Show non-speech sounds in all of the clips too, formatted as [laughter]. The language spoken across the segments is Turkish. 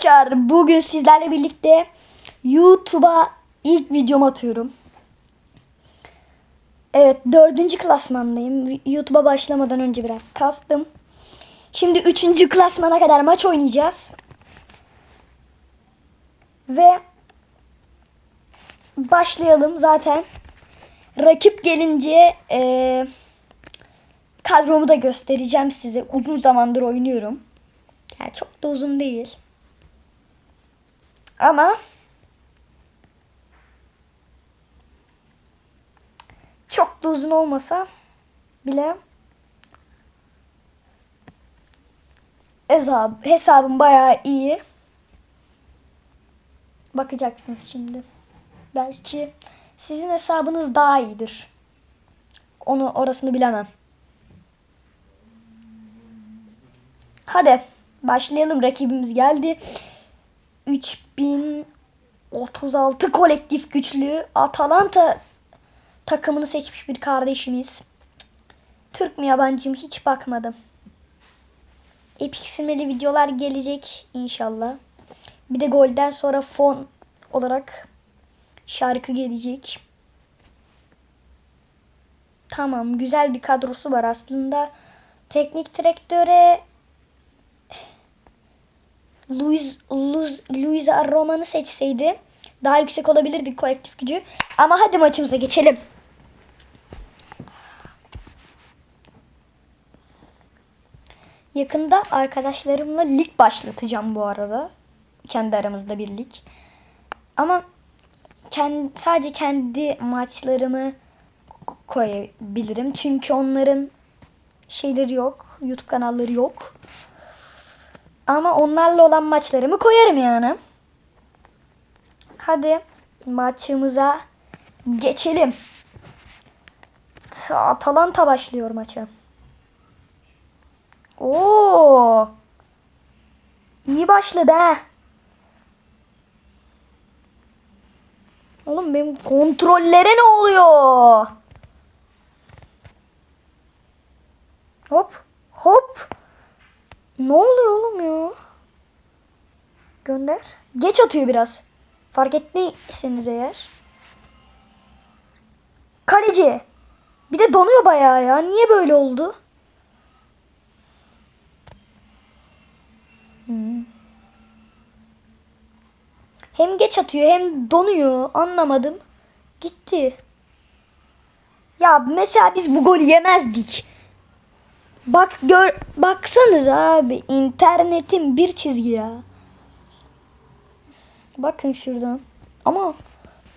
Arkadaşlar bugün sizlerle birlikte YouTube'a ilk videomu atıyorum. Evet dördüncü klasmandayım. YouTube'a başlamadan önce biraz kastım. Şimdi üçüncü klasmana kadar maç oynayacağız. Ve başlayalım zaten. Rakip gelince eee kadromu da göstereceğim size. Uzun zamandır oynuyorum. Yani çok da uzun değil. Ama çok da uzun olmasa bile hesab, hesabım bayağı iyi. Bakacaksınız şimdi. Belki sizin hesabınız daha iyidir. Onu orasını bilemem. Hadi başlayalım. Rakibimiz geldi. 3036 kolektif güçlü Atalanta takımını seçmiş bir kardeşimiz. Türk mü yabancı mı hiç bakmadım. Epic silmeli videolar gelecek inşallah. Bir de golden sonra fon olarak şarkı gelecek. Tamam güzel bir kadrosu var aslında. Teknik direktöre Luis, Luis, Luisa Roman'ı seçseydi daha yüksek olabilirdi kolektif gücü. Ama hadi maçımıza geçelim. Yakında arkadaşlarımla lig başlatacağım bu arada. Kendi aramızda bir lig. Ama kendi, sadece kendi maçlarımı koyabilirim. Çünkü onların şeyleri yok. YouTube kanalları yok. Ama onlarla olan maçlarımı koyarım yani. Hadi maçımıza geçelim. Atalanta başlıyor maça. Oo! İyi başladı ha. Oğlum benim kontrollere ne oluyor? Hop. Hop. Ne oluyor oğlum ya? Gönder. Geç atıyor biraz. Fark ettiyseniz eğer. Kaleci. Bir de donuyor bayağı ya. Niye böyle oldu? Hmm. Hem geç atıyor hem donuyor. Anlamadım. Gitti. Ya mesela biz bu golü yemezdik. Bak gör baksanız abi internetin bir çizgi ya. Bakın şuradan. Ama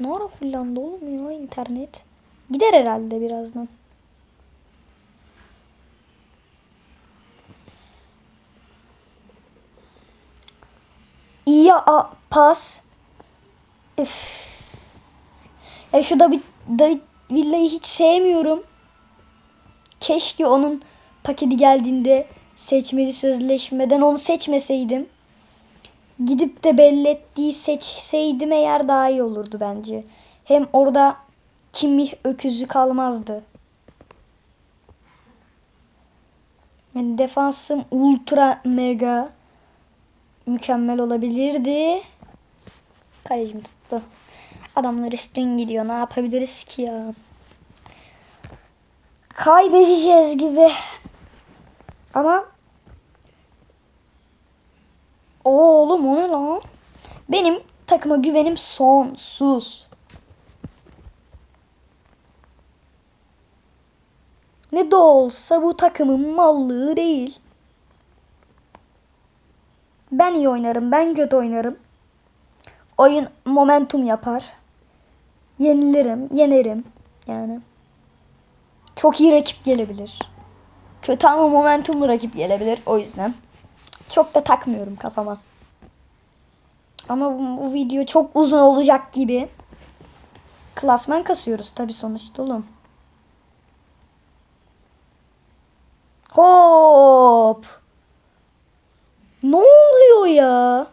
ne ara fullandı oğlum ya internet. Gider herhalde birazdan. İyi a, pas. Üf. Ya şu David, David Villa'yı hiç sevmiyorum. Keşke onun paketi geldiğinde seçmeli sözleşmeden onu seçmeseydim. Gidip de belli ettiği seçseydim eğer daha iyi olurdu bence. Hem orada kimih öküzü kalmazdı. Yani defansım ultra mega mükemmel olabilirdi. Kalecim tuttu. Adamlar üstün gidiyor. Ne yapabiliriz ki ya? Kaybedeceğiz gibi. Ama Oğlum o ne lan? Benim takıma güvenim sonsuz. Ne de olsa bu takımın mallığı değil. Ben iyi oynarım, ben kötü oynarım. Oyun momentum yapar. Yenilirim, yenerim yani. Çok iyi rakip gelebilir. Kötü ama momentumlu rakip gelebilir o yüzden. Çok da takmıyorum kafama. Ama bu, bu video çok uzun olacak gibi. Klasman kasıyoruz tabi sonuçta oğlum. Hop. Ne oluyor ya?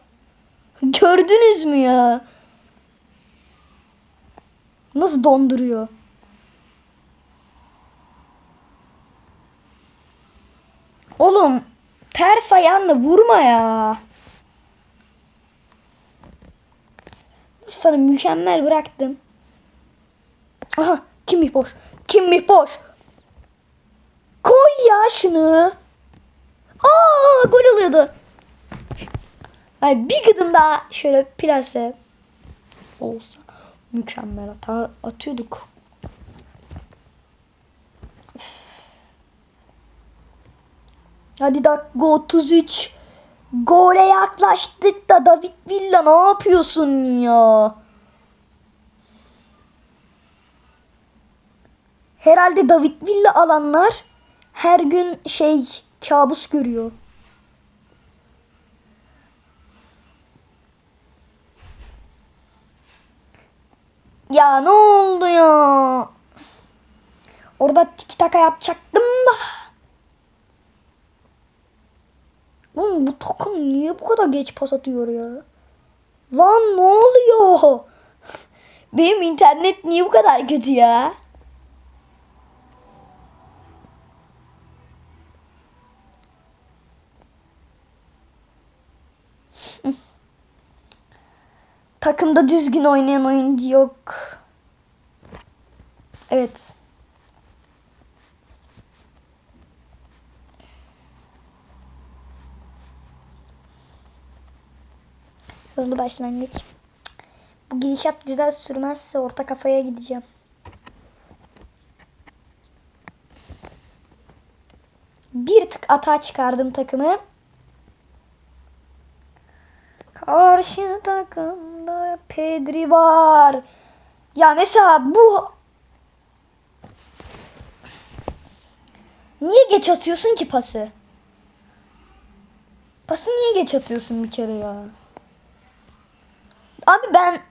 Gördünüz mü ya? Nasıl donduruyor? Oğlum ters ayağınla vurma ya. sana mükemmel bıraktım. Aha kimmiş boş? Kimmiş boş? Koy ya şunu. Aa gol oluyordu. Ay bir gıdım daha şöyle plase olsa mükemmel atar atıyorduk. Hadi dakika 33. Gole yaklaştık da David Villa ne yapıyorsun ya? Herhalde David Villa alanlar her gün şey kabus görüyor. Ya ne oldu ya? Orada tiki taka yapacaktım da. Oğlum bu takım niye bu kadar geç pas atıyor ya? Lan ne oluyor? [laughs] Benim internet niye bu kadar kötü ya? [laughs] Takımda düzgün oynayan oyuncu yok. Evet. Hızlı başlangıç. Bu gidişat güzel sürmezse orta kafaya gideceğim. Bir tık atağa çıkardım takımı. Karşı takımda Pedri var. Ya mesela bu Niye geç atıyorsun ki pası? Pası niye geç atıyorsun bir kere ya? Abi ben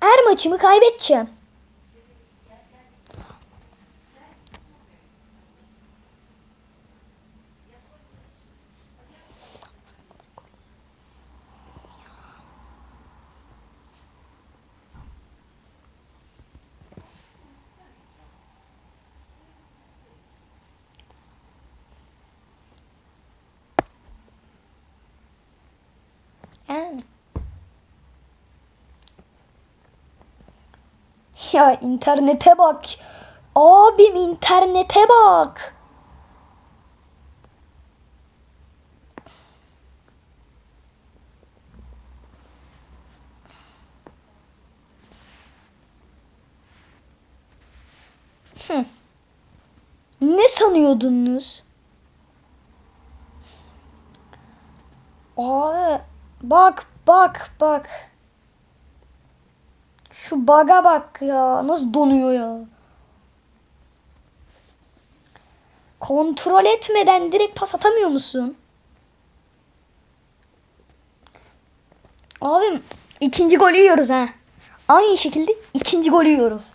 her maçımı kaybedeceğim. Yani. Ya internete bak. Abim internete bak. Ne sanıyordunuz? Abi bak bak bak. Şu baga bak ya. Nasıl donuyor ya. Kontrol etmeden direkt pas atamıyor musun? Abim ikinci golü yiyoruz ha. Aynı şekilde ikinci golü yiyoruz.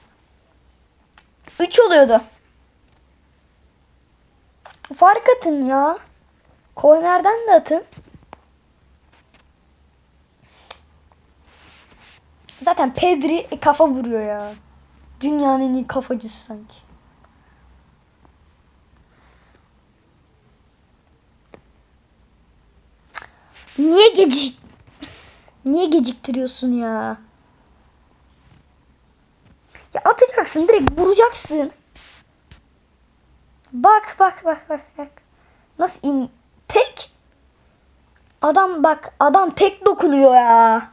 Üç oluyordu. Fark atın ya. Kornerden de atın. Zaten Pedri kafa vuruyor ya. Dünyanın en iyi kafacısı sanki. Niye gecik Niye geciktiriyorsun ya? Ya atacaksın direkt vuracaksın. Bak bak bak bak bak. Nasıl in tek? Adam bak adam tek dokunuyor ya.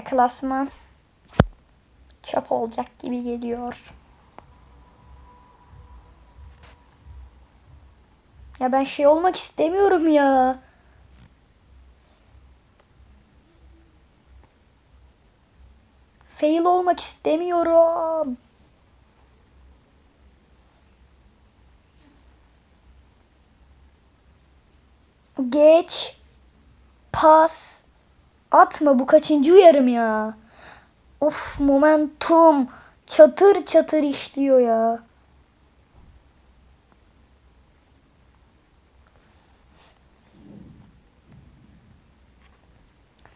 Ya klasman çöp olacak gibi geliyor. Ya ben şey olmak istemiyorum ya. Fail olmak istemiyorum. Geç. Pas. Atma bu kaçıncı uyarım ya. Of momentum. Çatır çatır işliyor ya.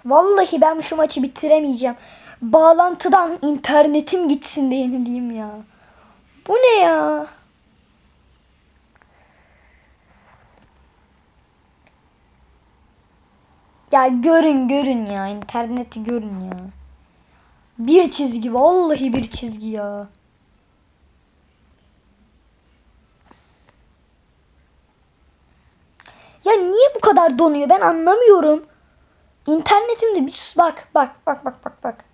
Vallahi ben şu maçı bitiremeyeceğim. Bağlantıdan internetim gitsin de yenileyim ya. Bu ne ya? Ya görün görün ya. interneti görün ya. Bir çizgi. Vallahi bir çizgi ya. Ya niye bu kadar donuyor ben anlamıyorum. İnternetimde bir bak bak bak bak bak bak.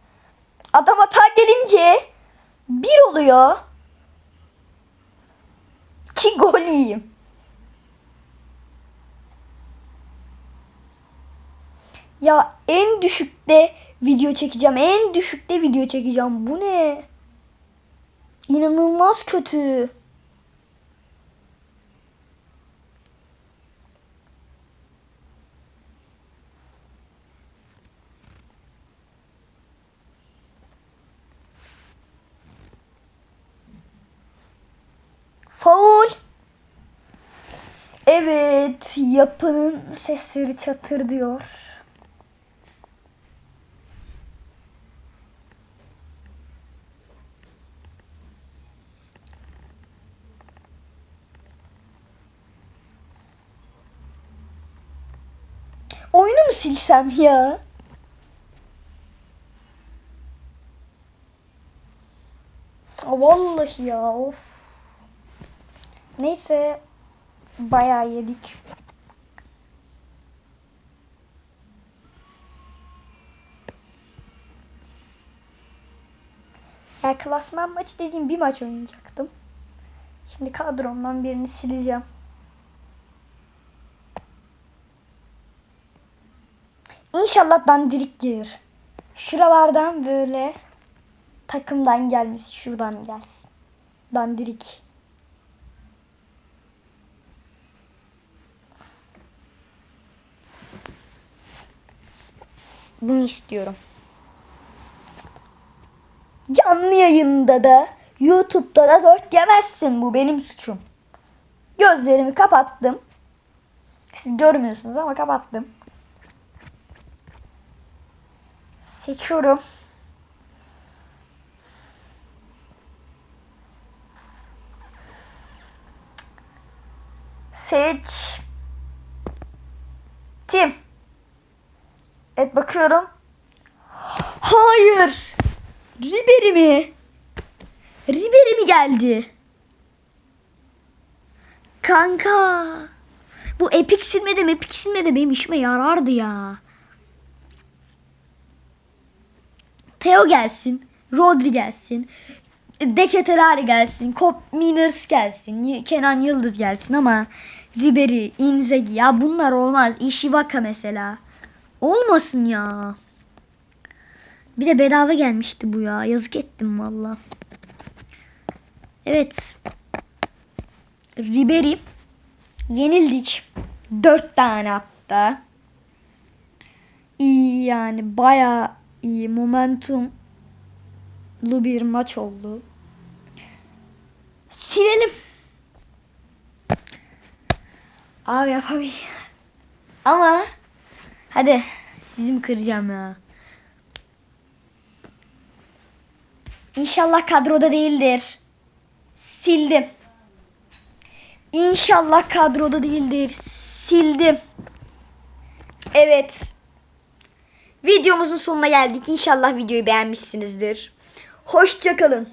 Adam hata gelince bir oluyor. Ki gol yiyeyim. Ya en düşükte video çekeceğim. En düşükte video çekeceğim. Bu ne? İnanılmaz kötü. Faul. Evet, yapının sesleri çatır diyor. Oyunu mu silsem ya? Vallahi ya of. Neyse bayağı yedik. Ya klasman maçı dediğim bir maç oynayacaktım. Şimdi kadromdan birini sileceğim. İnşallah dandirik gelir. Şuralardan böyle takımdan gelmesi şuradan gelsin. Dandirik. Bunu istiyorum. Canlı yayında da YouTube'da da dört yemezsin. Bu benim suçum. Gözlerimi kapattım. Siz görmüyorsunuz ama kapattım. Seçiyorum. Seç. Tim. Evet bakıyorum. Hayır. Ribery mi? Ribery mi geldi? Kanka. Bu epik silme de epik silme de benim işime yarardı ya. Theo gelsin. Rodri gelsin. Deketelari gelsin. Kop Miners gelsin. Kenan Yıldız gelsin ama Ribery, Inzaghi ya bunlar olmaz. Ishibaka mesela. Olmasın ya. Bir de bedava gelmişti bu ya. Yazık ettim valla. Evet. Ribery. Yenildik. Dört tane hatta. İyi yani baya iyi momentumlu bir maç oldu. Silelim. Abi yapamayayım. Ama hadi sizi mi kıracağım ya? İnşallah kadroda değildir. Sildim. İnşallah kadroda değildir. Sildim. Evet. Videomuzun sonuna geldik. İnşallah videoyu beğenmişsinizdir. Hoşçakalın.